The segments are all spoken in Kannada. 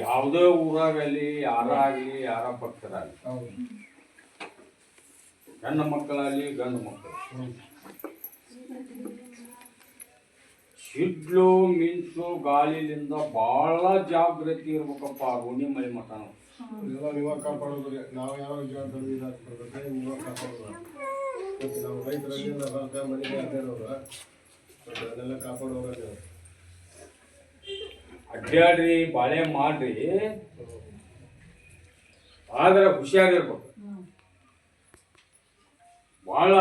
ಯಾವುದೇ ಊರಾಗಲಿ, ಯಾರಾಗಲಿ, ಯಾರ ಭಕ್ತರಾಗಲಿ ಹೆಣ್ಣು ಮಕ್ಕಳಾಗಲಿ, ಗಂಡು ಮಕ್ಕಳು. ಸಿಡ್ಲು, ಮಿಂಚು, ಗಾಳಿಲಿಂದ ಬಹಳ ಜಾಗೃತಿ ಇರ್ಬೇಕಪ್ಪ, ರೋಣಿ ಮಳೆ ಮಠ ನೀವ. ಕಾಪಾಡೋದ್ರಿ. ನಾವು ಯಾವ ನಾವು ರೈತರಲ್ಲಿ ಅದನ್ನೆಲ್ಲ ಕಾಪಾಡೋರ ಅಡ್ಡಾಡ್ರಿ ಬಾಳೆ ಮಾಡ್ರಿ. ಆದ್ರೆ ಖುಷಿಯಾಗಿರ್ಬೇಕು. ಬಹಳ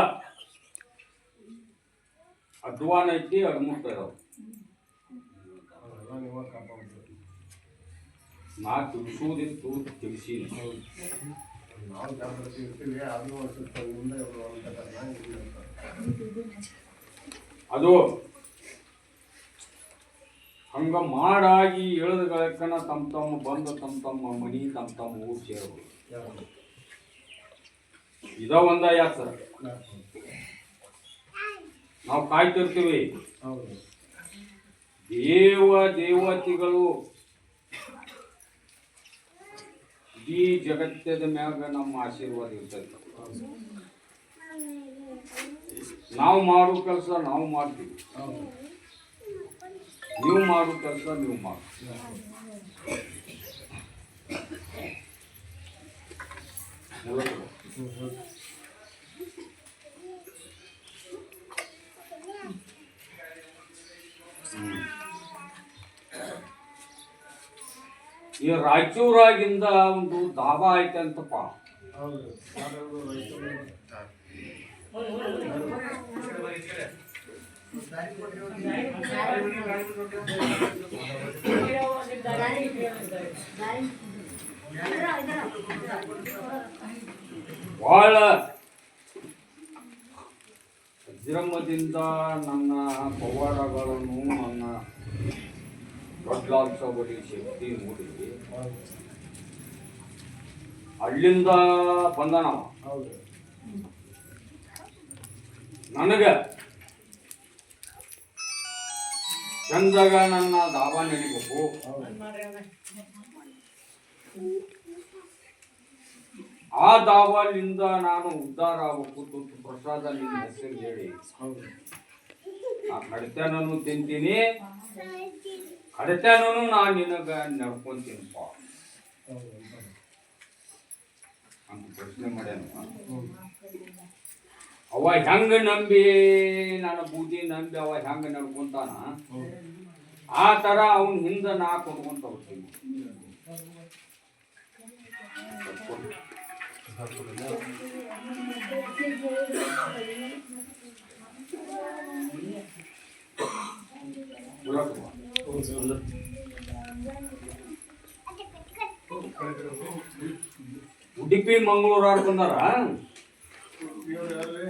ಅಧ್ವಾನ ಐತಿ ಅಡ್ಮುಟ್ಟ ಕಾಪಾಡೋದು ನಾ ತಿಳಿಸೋದಿತ್ತು ತಿಳಿಸಿ ನಾವು ಜಾಗೃತಿ ಇರ್ತೀವಿ ಅದು ಸ್ವಲ್ಪ ಮುಂದೆ ಇವ್ರು ಅಂತಾರಲ್ಲ, ಇಲ್ಲಿ ಅಂತಾರೆ. ಅದು ಹಂಗ ಮಾಡಾಗಿ ಎಳೆದ ಗಳಕ್ಕನ ತಮ್ಮ ತಮ್ಮ ಬಂದು ತಮ್ಮ ತಮ್ಮ ಮನಿ ತಮ್ಮ ತಮ್ಮ ಊರು ಸೇರಬಹುದು ಇದ ಒಂದ ಯಾರು? ನಾವು ಕಾಯ್ತಿರ್ತೀವಿ. ದೇವ ದೇವತೆಗಳು ಇಡೀ ಜಗತ್ತದ ಮ್ಯಾಗ ನಮ್ಮ ಆಶೀರ್ವಾದ ಇರ್ತೈತೆ. ಹೌದು ನಾವು ಮಾಡೋ ಕೆಲಸ ನಾವು ಮಾಡ್ತೀವಿ. ನೀವು ಮಾಡೋ ಕೆಲಸ ನೀವು ಮಾಡಿ. ಈ ರಾಯಚೂರಾಗಿಂದ ಒಂದು ದಾಬಾ ಐತೆ ಅಂತಪ್ಪ. ಬಹಳ ವಿಜೃಂಭದಿಂದ ನನ್ನ ಪವಾಡಗಳನ್ನು ನನ್ನ ದೊಡ್ಡಲಾಲ್ಸೋಬರಿ ಶಕ್ತಿ ಮೂಡಿ. ಅಲ್ಲಿಂದ ಬಂದ ನಾವು. ನನಗ ಚಂದಾಗ ನನ್ನ ದಾಬಾ ನಡಿಬೇಕು ಆ ದಾಬಾಲಿಂದ ನಾನು ಉದ್ಧಾರ ಆಗಬೇಕು ತುತ್ತು ಪ್ರಸಾದ ನಿನ್ನ ಹೆಸರು ಹೇಳಿ ಆ ಕಡಿತನೂ ತಿಂತೀನಿ ಕಡಿತನೂ ನಾನು ನಿನಗ ನಡ್ಕೊಂತೀನಪ್ಪ. ಅಂತ ಪ್ರಶ್ನೆ ಮಾಡ್ಯಾನ. ಅವ ಹೆಂಗ ನಂಬಿ ನನ್ನ ಬೂದಿ ನಂಬಿ ಅವ ಹೆಂಗ ನಡ್ಕೊಂತಾನ ಹ್ಮ್. ಆ ತರ ಅವನ ಹಿಂದ ನಾ ಕೊಡ್ಕೊಂತ ಹೋಗ್ತೀನಿ ಬರೋದು. ಹೌದು. ಉಡುಪಿ ಮಂಗಳೂರು ಆಡ್ ಬಂದಾರ ಇವ್ರು ಯಾರ್ರೀ?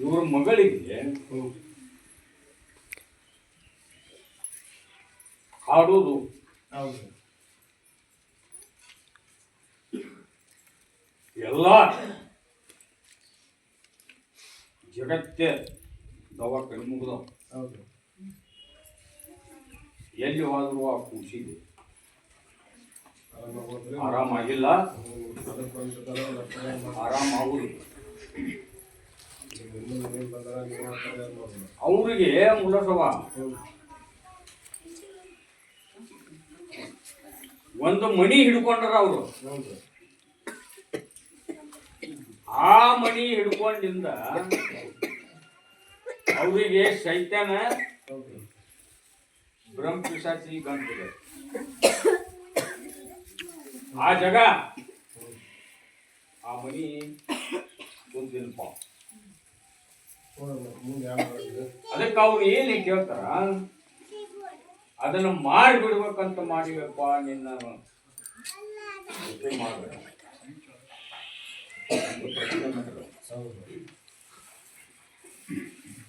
ಇವ್ರ ಮಗಳಿಗೆ. ಹಾಡೋದು. ಹೌದು. ಎಲ್ಲ ಜಗತ್ತೇ ದವಾಖಾನೆ ಮುಗ್ದವ ಹೌದು. ಎಲ್ಲಿ ಹೋದ್ರು ಆ ಹೋದ್ರೆ ಆರಾಮಾಗಿಲ್ಲ. ಆರಾಮಾಗುದು. ಅವ್ರಿಗೆ ಮುಲಸವ ಒಂದು ಮಣಿ ಹಿಡ್ಕೊಂಡ್ರ ಅವರು ಆ ಮಣಿ ಹಿಡ್ಕೊಂಡಿಂದ ಅವರಿಗೆ ಶೈತಾನ ಬ್ರಹ್ಮ ಪಿಶಾಚಿ ಗಂಟಿದೆ. ಆ ಜಗ ಆ ಮನಿ ಕುಂತಿಲ್ಪ. ಅದಕ್ಕೆ ಅವ್ರು ಏನು ಕೇಳ್ತಾರ? ಅದನ್ನು ಮಾಡಿ ಬಿಡ್ಬೇಕಂತ ಮಾಡಿವಪ್ಪ ನಿನ್ನ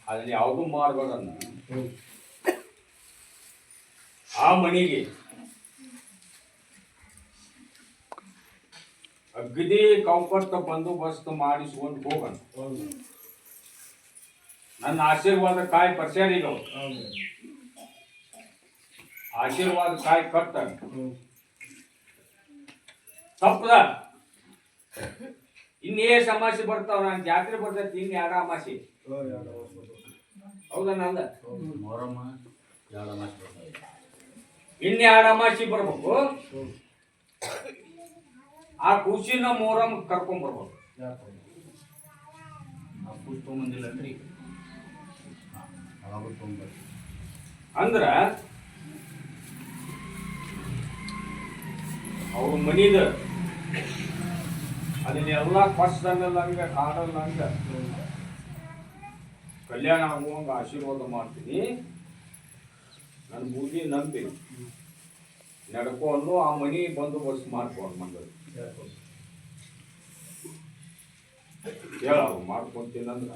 ಅಲ್ಲಿ ಯಾವುದು ಮಾಡ್ಬೇಡನ್ನ ಹ್ಞೂ ಆ ಮನೆಗೆ ಅಗದಿ ಕಂಫರ್ಟ್ ಬಂದೋಬಸ್ತ್ ಮಾಡಿಸ್ಕೊಂಡು ಹೋಗೋಣ. ನನ್ನ ಆಶೀರ್ವಾದ ಕಾಯಿ ಪರಿಸರ ಈಗ ಆಶೀರ್ವಾದ ಕಾಯಿ ಕಟ್ಟ ತಪ್ಪದ. ಇನ್ನೇ ಸಮಾಸೆ ಬರ್ತಾವ ನಾನು ಜಾತ್ರೆ ಬರ್ತೈತಿ ಇನ್ ಯಾರ ಅಮಾಸೆ? ನಂದ ಎರಡು ವರ್ಷ ಹೌದಾ ನಂದ? ಮೊಹರಮ್ಮ ಎರಡು ಮಾಸ ಬರ್ತಾವೆ ಇನ್ ಯಾರ ಅಮಾಸೆ ಬರ್ಬೇಕು. ಆ ಖುಷಿನ ಮೊಹರಂ ಕರ್ಕೊಂಡ್ ಬರ್ಬೇಕು. ಅಂದ್ರ ಆ ಪುಷ್ಪ ಅದನ್ನ ಅನ್ರಿ ಅವಾಗ ಹಂಗ ಅಂದ್ರ ಅವ್ರ ಮನಿದ ಅದನ್ನೆಲ್ಲ ಕಷ್ಟದಲ್ಲಂಗ ಕಾಡಲ್ಲಂಗ ಕಲ್ಯಾಣ ಆಗುವಂಗ ಆಶೀರ್ವಾದ ಮಾಡ್ತೀನಿ. ನನ್ನ ಬುದ್ಧಿ ನಂಬಿ. ನಡ್ಕೊಂಡು ಆ ಮನಿ ಬಂದೋಬಸ್ತ್ ಮಾಡ್ಕೊಂಡು ಮಂಗಲ್ ಹೇಳ ಮಾಡ್ಕೊಂತೀನಿ ಅಂದ್ರೆ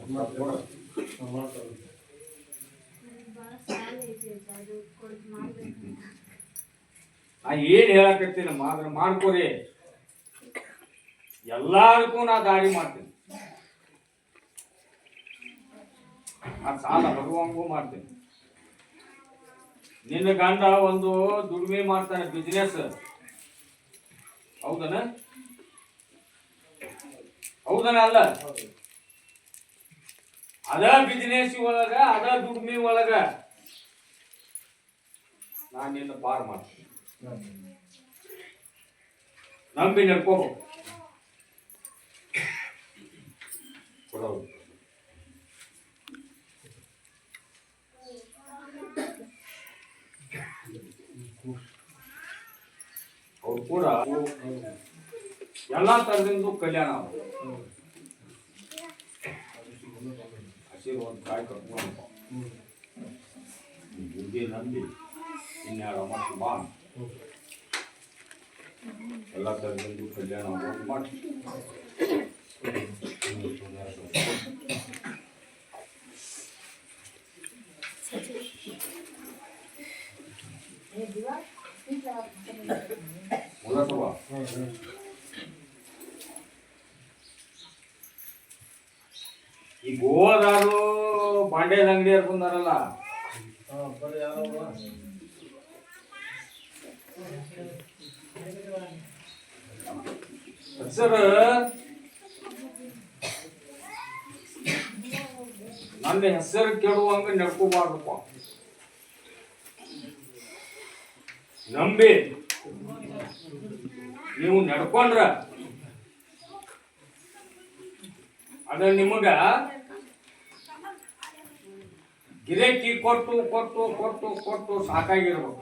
ನಾ ಏನ್ ಹೇಳಕತ್ತೀನಿ ಮಾದ್ರ ಮಾಡ್ಕೋರಿ. ಎಲ್ಲಾರ್ಗೂ ನಾ ದಾರಿ ಮಾಡ್ತೀನಿ. ಆ ಸಾಲ ಬರುವಂಗೂ ಮಾಡ್ತೀನಿ. ನಿನ್ನ ಗಂಡ ಒಂದು ದುಡಿಮೆ ಮಾಡ್ತಾನೆ ಬಿಸ್ನೆಸ್ ಹೌದನ? ಹೌದನ ಅಲ್ಲ? ಅದ ಬಿಸ್ನೆಸ್ ಒಳಗ, ಅದ ದುಡಿಮೆ ಒಳಗ ನಾನು ನಿನ್ನ ಪಾರ್ ಮಾಡ್ತೀನಿ. ನಂಬಿ ನಡ್ಕೋಬೇಕು ಕೊಡೋದು. ಕೂಡ ಎಲ್ಲ ಥರದಿಂದ ಕಲ್ಯಾಣ ಆಗೋದು. ಆಶೀರ್ವಾದ ಕಾಯಿ ಕಟ್ಕೊಂಡು ಬುದ್ಧಿ ನಂಬಿ ಇನ್ಯಾರ ಮತ್ತು ಬಾ ಎಲ್ಲ ಥರದಿಂದ ಕಲ್ಯಾಣ ಆಗೋದು ಮಾಡಿ ಅಂಗಡಿಯವ್ರು ಬಂದಾರಲ್ಲ. ಸರ್ ನನ್ನ ಹೆಸರು ಕೆಡುವಂಗ ನಡ್ಕೋಬಾರ್ದಪ್ಪ. ನಂಬಿ. ನೀವು ನಡ್ಕೊಂಡ್ರ. ಅದ ನಿಮಗ ಗಿರೇಕಿ ಕೊಟ್ಟು ಕೊಟ್ಟು ಕೊಟ್ಟು ಕೊಟ್ಟು ಸಾಕಾಗಿರ್ಬೇಕು.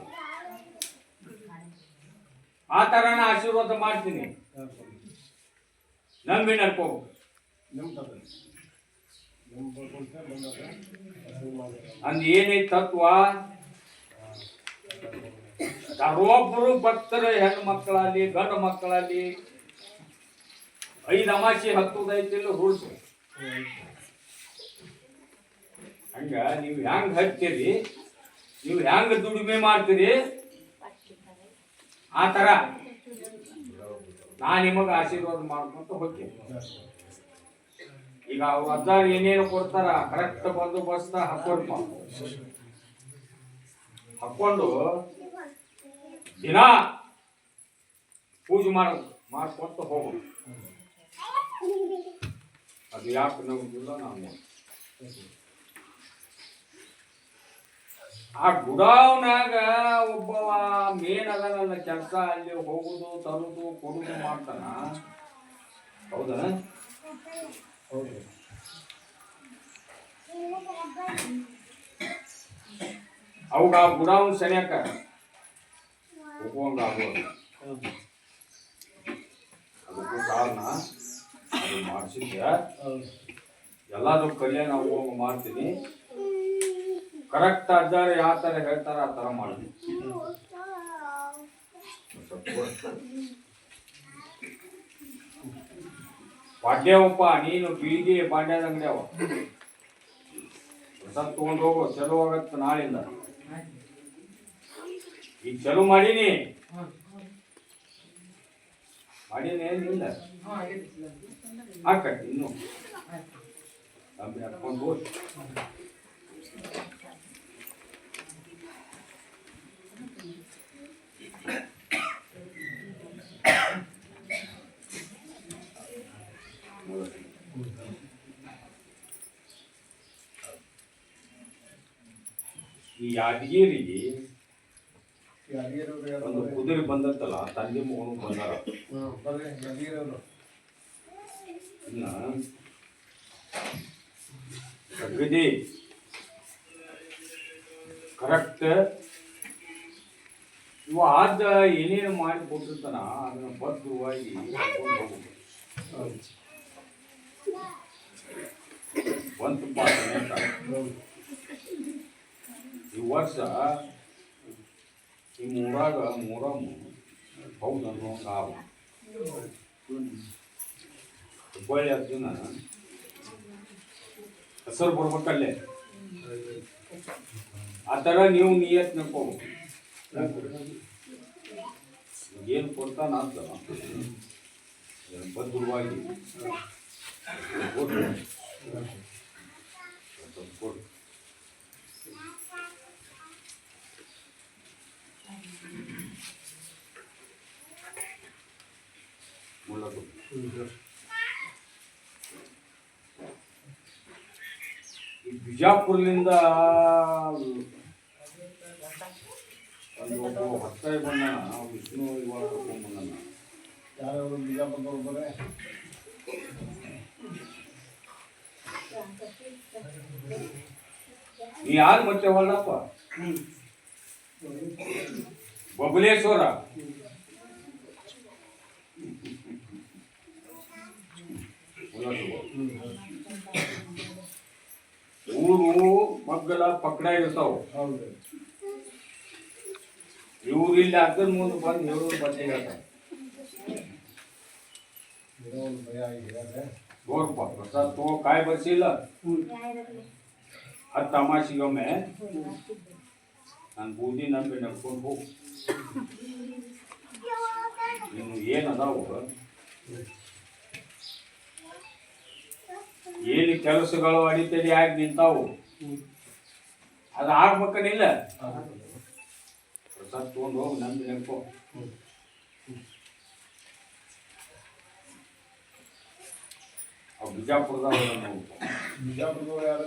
ಆ ಥರನ ಆಶೀರ್ವಾದ ಮಾಡ್ತೀನಿ. ನಂಬಿ ನಡ್ಕೋಬೇಕು ಅಂದ್ ಏನೈತಿ ತತ್ವ? ಯಾರೊಬ್ಬರು ಭಕ್ತರ ಹೆಣ್ಣು ಮಕ್ಕಳಲ್ಲಿ ಗಂಡು ಮಕ್ಕಳಲ್ಲಿ ಐದು ಅಮಾಸಿ ಹತ್ತುದೈತಿ ರೂಲ್ಸ್ ಹಂಗ ನೀವು ಹೆಂಗ್ ಹಚ್ತೀರಿ? ನೀವು ಹೆಂಗ್ ದುಡಿಮೆ ಮಾಡ್ತೀರಿ? ಆ ಥರ ನಾ ನಿಮಗ ಆಶೀರ್ವಾದ ಮಾಡ್ಕೊಂತ ಹೋಗ್ತೀನಿ. ಈಗ ಅವ್ರ ಅಜ್ಜಾರ್ ಏನೇನು ಕೊಡ್ತಾರ ಕರೆಕ್ಟ್ ಬಂದೋಬಸ್ತ ಹಾಕೊಂಡ್ ಹಾಕೊಂಡು ದಿನ ಪೂಜೆ ಮಾಡ, ಮಾಡ್ಕೊಂತ ಹೋಗೋದು ಅದು ಯಾಕೆ ನಮಗಿಲ್ಲ ನಾವು? ಆ ಗುಡಾವ್ನಾಗ ಒಬ್ಬವ ಮೇನ್ ನನ್ನ ಕೆಲಸ ಅಲ್ಲಿ ಹೋಗುದು ತರುದು ಕೊಡುದು ಮಾಡ್ತಾನ. ಹೌದಾ? ಹೌದು. ಅವಾಗ ಆ ಗುಡಾವ್ ಸರಿಯಾಕ ಹೋಗುವಂಗ ಆಗೋದು. ಅದಕ್ಕೂ ಕಾರಣ ಅದು ಮಾಡಿಸಿದ್ಯ? ಎಲ್ಲಾದ್ರೂ ಕಲ್ಯಾಣ ಹೋಗುವಂಗ ಮಾಡ್ತೀನಿ. ಕರೆಕ್ಟ್ ಅಜ್ಜಾರ ಯಾವ ಥರ ಹೇಳ್ತಾರ ಆ ಥರ ಮಾಡಿದ್ವಿ ಪಾಡ್ಯವಪ್ಪ ನೀನು ಬೀದಿ ಪಾಂಡ್ಯದ ಅಂಗಡಿಯವ ಪ್ರಸಾದ್ ತಗೊಂಡು ಹೋಗು ಚಲೋ ಆಗತ್ತ ನಾಳಿಂದ. ಈಗ ಚಲೋ ಮಾಡೀನಿ. ಮಾಡೀನಿ ಏನಿಲ್ಲ ಹಾಕಟ್ಟಿ ಇನ್ನು. ಡಬ್ಬಿ ಹಾಕೊಂಡು ಹೋಗಿ. ಈ ಯಾದಗಿರಿಗೆ ಯಾದಗಿರಿ ಒಂದು ಕುದುರೆ ಬಂದತ್ತಲ್ಲ ತಂದೆ ಮಗನು ಬಂದಾರ. ಇನ್ನ ಅಗದಿ ಕರೆಕ್ಟ್ ಇವ ಆದ ಏನೇನು ಮಾಡಿ ಕೊಟ್ಟಿರ್ತಾನ ಅದನ್ನ ಭದ್ರವಾಗಿ ಕರ್ಕೊಂಡ್ ಹೋಗ್ಬೇಕು. ಒಂದು ಪಾಠ ಈ ವರ್ಷ ಈ ಮೂರಾಗ ಮೂರಮ್ಮ ಹೌದು ಅನ್ನೋ ಕಾವು ಹುಬ್ಬಳ್ಳಿ ಅರ್ಜುನ ಹೆಸರು ಬರ್ಬೇಕಲ್ಲೇ ಆ ಥರ ನೀವು ನಿಯತ್ ನಕೋ ಏನು ಕೊಡ್ತಾನ ಅಂತ ಬದ್ಧವಾಗಿ ಕೊಡು. ಸ್ವಲ್ಪ ಕೊಡು. ಮುಳ್ಳ ಕೊಡು. ಈ ಬಿಜಾಪುರದಿಂದ ಒಂದು ಹೊತ್ತಾಯಿ ಬಂದಾನ ವಿಷ್ಣು ಇವಾಗ ಕರ್ಕೊಂಡ್ ಬಂದಾನ ಯಾರು ಬಿಜಾಪುರದವ್ರು ಬರ್ರೆ ನೀ ಯಾರು ಮತ್ತೆ ಹೊಳ್ಳಪ್ಪ ಬಬಲೇಶ್ವರ ಊರು ಮಗ್ಗಲ ಪಕ್ಕಡ ಇರ್ತಾವ ಹೌದು ಇವ್ರು ಇಲ್ಲಿ ಅಕ್ಕನ ಮುಂದೆ ಬಂದು ಹೇಳೋದು ಬಂದೇ ಹೇಳ್ತಾರೆ ಏನೋ ಒಂದು ಭಯ ಆಗಿದೆ ನೋಡಪ್ಪ ಪ್ರಸಾದ್ ತಗೋ ಕಾಯಿ ಬರ್ಸಿಲ್ಲ ಹತ್ತು ಅಮಾಸಿಗೊಮ್ಮೆ ನಾನು ಬೂದಿ ನಂಬಿ ನಡ್ಕೊಂಡು ಹೋಗು ನೀನು ಏನು ಅದಾವು ಏನು ಕೆಲಸಗಳು ಅಡಿತಡಿ ಆಗಿ ನಿಂತಾವು? ಅದು ಆಗ್ಬೇಕನಿಲ್ಲ ಪ್ರಸಾದ್ ತಗೊಂಡು ಹೋಗಿ ನಂದು ನೆನಪು. ಬಿಜಾಪುರದಾಗ ನಾವು ಬಿಜಾಪುರದವ್ರು ಯಾರು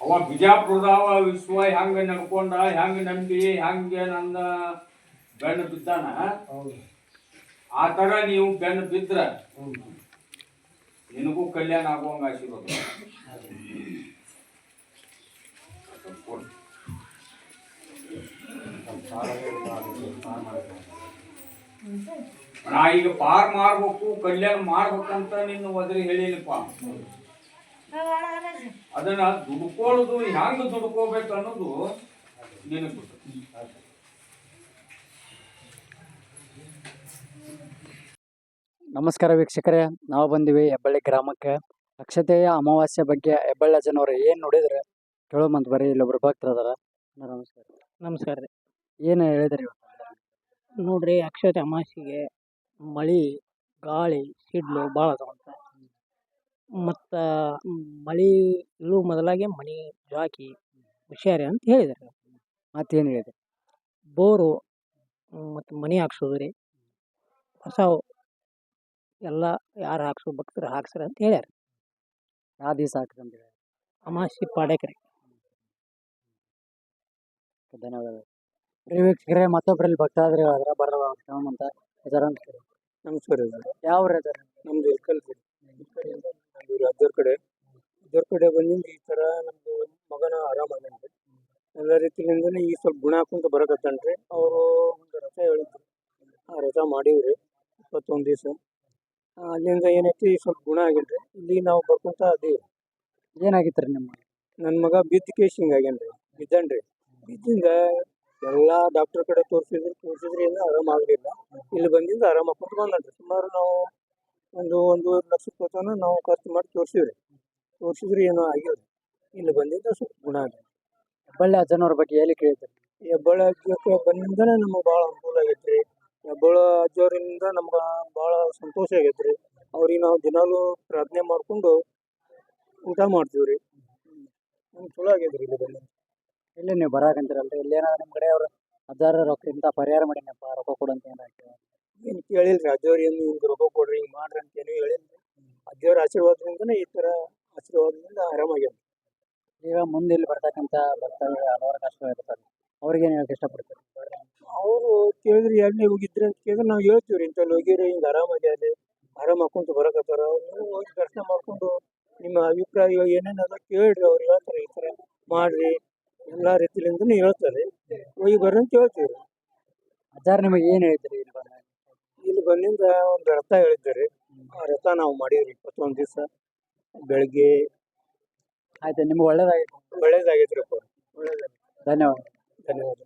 ಅವ ಬಿಜಾಪುರದವ ವಿಶ್ವ ಹೆಂಗ ನಡ್ಕೊಂಡ ಹೆಂಗ ನಂಬಿ ಹೆಂಗೆ ನನ್ನ ಬೆನ್ನು ಬಿದ್ದಾನ? ಹೌದು. ಆ ತರ ನೀವು ಬೆನ್ನು ಬಿದ್ರ ನಿನಗೂ ಕಲ್ಯಾಣ ಆಗುವಂಗ ಆಶೀರ್ವಾದ. ನಾ ಈಗ ಪಾರ್ ಮಾಡ್ಬೇಕು ಕಲ್ಯಾಣ ಮಾಡ್ಬೇಕಂತ ನಿನ್ನ ಒದರಿ ಹೇಳಿನಪ್ಪ ಅದನ್ನ ದುಡ್ಕೊಳ್ಳೋದು ಹೆಂಗ್ ದುಡ್ಕೋಬೇಕು ಅನ್ನೋದು ನಿನಗೆ ಬಿಟ್ಟು ನಮಸ್ಕಾರ ವೀಕ್ಷಕರೇ. ನಾವು ಬಂದಿವಿ ಹೆಬ್ಬಳ್ಳಿ ಗ್ರಾಮಕ್ಕೆ. ಅಕ್ಷತೆಯ ಅಮಾವಾಸ್ಯೆ ಬಗ್ಗೆ ಹೆಬ್ಬಳ್ಳಿ ಜನವರು ಏನು ನೋಡಿದ್ರೆ ಕೇಳೋಮಂತ ಬರ್ರಿ ಇಲ್ಲೊಬ್ರು ಭಕ್ತರು ಅದಾರ. ನಮಸ್ಕಾರ. ನಮಸ್ಕಾರ ರೀ. ಏನು ಹೇಳಿದ್ರಿ ಇವತ್ತು? ನೋಡ್ರಿ ಅಕ್ಷತೆ ಅಮಾವಾಸ್ಯೆಗೆ ಮಳೆ ಗಾಳಿ ಸಿಡ್ಲು ಭಾಳ ಅದಾವಂತ ಮತ್ತು ಮಳೆ ಇಲ್ಲೂ ಮೊದಲಾಗೆ ಮನೆ ಜಾಕಿ ಹುಷಾರಿ ಅಂತ ಹೇಳಿದ್ದಾರೆ ಮತ್ತೇನು ಹೇಳಿದೆ ಬೋರು ಮತ್ತು ಮನೆ ಹಾಕ್ಸೋದು ರೀ. ಹೊಸ ಎಲ್ಲ ಯಾರು ಹಾಕ್ಸೋ ಭಕ್ತರು ಹಾಕ್ಸ್ರಿ ಅಂತ ಹೇಳ್ಯಾರ. ಯಾವ ದಿವಸ ಹಾಕ್ತಂತ ಹೇಳಿ ಅಮಾಸಿ ಪಾಡೇಕರಿ ಧನ್ಯವಾದ ಪ್ರಿಯ ವೀಕ್ಷಕರೇ ಮತ್ತೊಬ್ಬರಲ್ಲಿ ಭಕ್ತ ಆದ್ರೆ ಅದರ ಬರಲ್ಲ ಅಂತ ಅಂತ ಕೇಳಿ ನಮಸ್ಕಾರ ಯಾವ ಊರು ನಮ್ದು ಇಲ್ಕಲ್ ಅದ್ರ ಕಡೆ ಅದರ ಕಡೆ ಬಂದಿಂದ ಈ ಥರ ನಮ್ಮದು ಮಗನ ಆರಾಮ ಎಲ್ಲ ರೀತಿಯಿಂದ ಈ ಸ್ವಲ್ಪ ಗುಣ ಹಾಕೊಂತ ಬರಕತ್ತಾನ್ರಿ. ಅವರು ಒಂದು ರಥ ಹೇಳಿದ್ರು. ಆ ರಥ ಮಾಡಿವ್ರಿ. ಇಪ್ಪತ್ತೊಂದು ದಿವಸ. ಅಲ್ಲಿಂದ ಏನೈತಿ ಸ್ವಲ್ಪ ಗುಣ ಆಗಿಲ್ರಿ. ಇಲ್ಲಿ ನಾವು ಬರ್ಕೊಂತ ಅದೀವಿ ಏನಾಗಿತ್ತು ರೀ ನಿಮ್ಮ ನನ್ನ ಮಗ ಬಿದ್ದ ಕೇಸ್ ಹಿಂಗಾಗ್ಯಾನ್ರಿ ಬಿದ್ದನ್ರಿ ಬಿದ್ದಿಂದ ಎಲ್ಲ ಡಾಕ್ಟರ್ ಕಡೆ ತೋರಿಸಿದ್ರು ತೋರಿಸಿದ್ರಿ ಏನು ಆರಾಮ ಆಗಲಿಲ್ಲ. ಇಲ್ಲಿ ಬಂದಿಂದ ಆರಾಮ ಬಂದನ್ರಿ. ಸುಮಾರು ನಾವು ಒಂದು ಒಂದೂವರೆ ಲಕ್ಷ ರೂಪಾಯಿ ನಾವು ಖರ್ಚು ಮಾಡಿ ತೋರಿಸಿವ್ರಿ. ತೋರಿಸಿದ್ರೆ ಏನೋ ಆಗಿಲ್ಲ ಇಲ್ಲಿ ಬಂದಿಂದ ಸ್ವಲ್ಪ ಗುಣ ಆಗಿ. ಹೆಬ್ಬಳ್ಳಿ ಅಜ್ಜನವ್ರ ಬಗ್ಗೆ ಹೇಳಿ ಕೇಳಿದ್ರಿ. ಹೆಬ್ಬಳ್ಳಿ ಅಜ್ಜಕ್ಕೆ ಬಂದಿಂದನೇ ನಮಗೆ ಭಾಳ ಅನುಕೂಲ ಆಗೈತೆ ರೀ ಹೆಬ್ಬಾಳ ಅಜ್ಜವರಿಂದ ನಮ್ಗೆ ಭಾಳ ಸಂತೋಷ ಆಗೈತೆ ರೀ ಅವ್ರಿಗೆ ನಾವು ದಿನಾಲೂ ಪ್ರಾರ್ಥನೆ ಮಾಡಿಕೊಂಡು ಊಟ ಮಾಡ್ತೀವಿ ರೀ ನಮ್ಗೆ ಚಲೋ ಆಗೈತೆ ರೀ ಇಲ್ಲಿ ಬಂದು ಇಲ್ಲಿ ನೀವು ಬರಾಕಂತೀರಲ್ಲ ಇಲ್ಲಿ ಏನಾದ್ರು ನಿಮ್ಮ ಕಡೆ ಅವ್ರು ಅದಾರ ರೊಕ್ಕ ಇಂಥ ಪರಿಹಾರ ಮಾಡಿನಪ್ಪ ರೊಕ್ಕ ಕೊಡು ಅಂತ ಏನಾರ ಕೇಳಿದ್ರಾ? ಏನು ಕೇಳಿಲ್ಲ ರೀ ಅಜ್ಜವ್ರು ಏನು ಹಿಂಗೆ ರೊಕ್ಕ ಕೊಡ್ರಿ ಹಿಂಗೆ ಮಾಡ್ರಿ ಅಂತ ಏನೂ ಹೇಳಿಲ್ಲ ರೀ ಅಜ್ಜವ್ರ ಆಶೀರ್ವಾದದಿಂದನೇ ಈ ಥರ ಆಶೀರ್ವಾದದಿಂದ ಆರಾಮಾಗ್ಯಾರ ಈಗ ಮುಂದೆ ಇಲ್ಲಿ ಬರ್ತಕ್ಕಂಥ ಭಕ್ತಾದಿಗಳು ಹಲವಾರು ಕಷ್ಟ ಇರ್ತಾರೆ ಅವ್ರಿಗೆ ಏನು ಹೇಳಕ್ಕೆ ಇಷ್ಟಪಡ್ತಾರೆ? ಅವರು ಕೇಳಿದ್ರೆ ಎಲ್ಲಿ ಹೋಗಿದ್ರೆ ಅಂತ ಕೇಳಿದ್ರೆ ನಾವು ಹೇಳ್ತೀವಿ ರೀ ಇಂಥಲ್ಲಿ ಹೋಗಿರಿ ಹಿಂಗೆ ಆರಾಮಾಗ್ಯಾದೆ ಆರಾಮ್ ಹಾಕೊಂಡು ಬರಕತ್ತಾರ. ನೀವು ಹೋಗಿ ದರ್ಶನ ಮಾಡ್ಕೊಂಡು ನಿಮ್ಮ ಅಭಿಪ್ರಾಯ ಏನೇನು ಅದ ಕೇಳ್ರಿ ಅವ್ರು ಹೇಳ್ತಾರೆ ಈ ಥರ ಮಾಡಿರಿ ಎಲ್ಲ ರೀತಿಯಿಂದ ಹೇಳ್ತಾರೆ. ಹೋಗಿ ಬರ್ರಿ ಅಂತ ಹೇಳ್ತೀವಿ ರೀ ಅಜ್ಜಾರ್ ನಿಮಗೆ ಏನು ಹೇಳ್ತೀರಿ ಇಲ್ಲಿ ಬಂದ ಇಲ್ಲಿ ಬಂದಿಂದ ಒಂದು ರಥ ಹೇಳಿದ್ದಾರೆ. ಆ ರಥ ನಾವು ಮಾಡಿದ್ರಿ ಇಪ್ಪತ್ತೊಂದು ದಿವಸ ಬೆಳಗ್ಗೆ ಆಯ್ತು ನಿಮ್ಗೆ ಒಳ್ಳೇದಾಗಿತ್ತು. ಒಳ್ಳೇದಾಗೈತ್ರಿ ಒಳ್ಳೇದಾಗ ಧನ್ಯವಾದ. ಧನ್ಯವಾದ